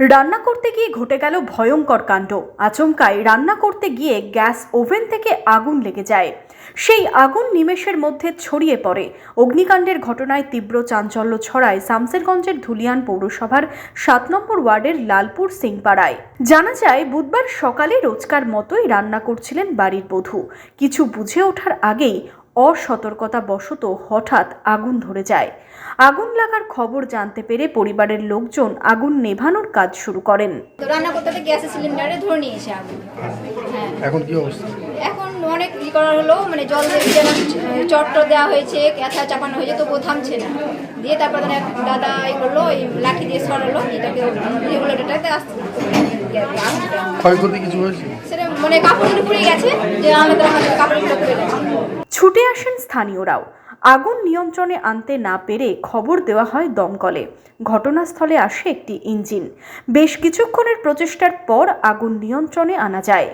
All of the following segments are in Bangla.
রান্না করতে গিয়ে ঘটে গেল ভয়ঙ্কর কাণ্ড। আচমকায় রান্না করতে গিয়ে গ্যাস ওভেন থেকে আগুন লেগে যায়। সেই আগুন নিমেষের মধ্যে ছড়িয়ে পড়ে। অগ্নিকাণ্ডের ঘটনায় তীব্র চাঞ্চল্য ছড়ায় শামসেরগঞ্জের ধুলিয়ান পৌরসভার সাত নম্বর ওয়ার্ডের লালপুর সিংপাড়ায়। জানা যায়, বুধবার সকালে রোজকার মতোই রান্না করছিলেন বাড়ির বধূ। কিছু বুঝে ওঠার আগেই অসতর্কতা বশত হঠাৎ আগুন ধরে যায়। আগুন লাগার খবর জানতে পেরে পরিবারের লোকজন আগুন নেভানোর কাজ শুরু করেন। তো রান্না করতে গ্যাসের সিলিন্ডারে ধরে নিয়েছে আগুন। হ্যাঁ। এখন কি অবস্থা? এখন অনেক ই করা হলো মানে জল দিয়ে যেমন চট্ট দেওয়া হয়েছে ক্যাথা চাপানো হয়েছে তবুও থামছে না। দিয়ে তারপর এক দাদা এই করল এই লাঠি দিয়ে সরালো এটাকে রেগুলেটরটাতে আগুনটা। ক্ষয়ক্ষতি কিছু হয়েছে? সেটা মানে কাপড়গুলো পুড়ে গেছে যে আমাদের আমাদের কাপড়গুলো পুড়ে গেছে। ছুটে আসেন স্থানীয়রাও। আগুন নিয়ন্ত্রণে আনতে না পেরে খবর দেওয়া হয় দমকলে। ঘটনাস্থলে আসে একটি ইঞ্জিন। বেশ কিছুক্ষণের প্রচেষ্টার পর আগুন নিয়ন্ত্রণে আনা যায়।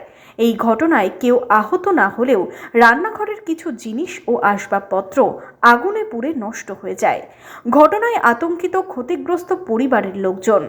এই ঘটনায় কেউ আহত না হলেও রান্নাঘরের কিছু জিনিস ও আসবাবপত্র আগুনে পুড়ে নষ্ট হয়ে যায়। ঘটনায় আতঙ্কিত ক্ষতিগ্রস্ত পরিবারের লোকজন।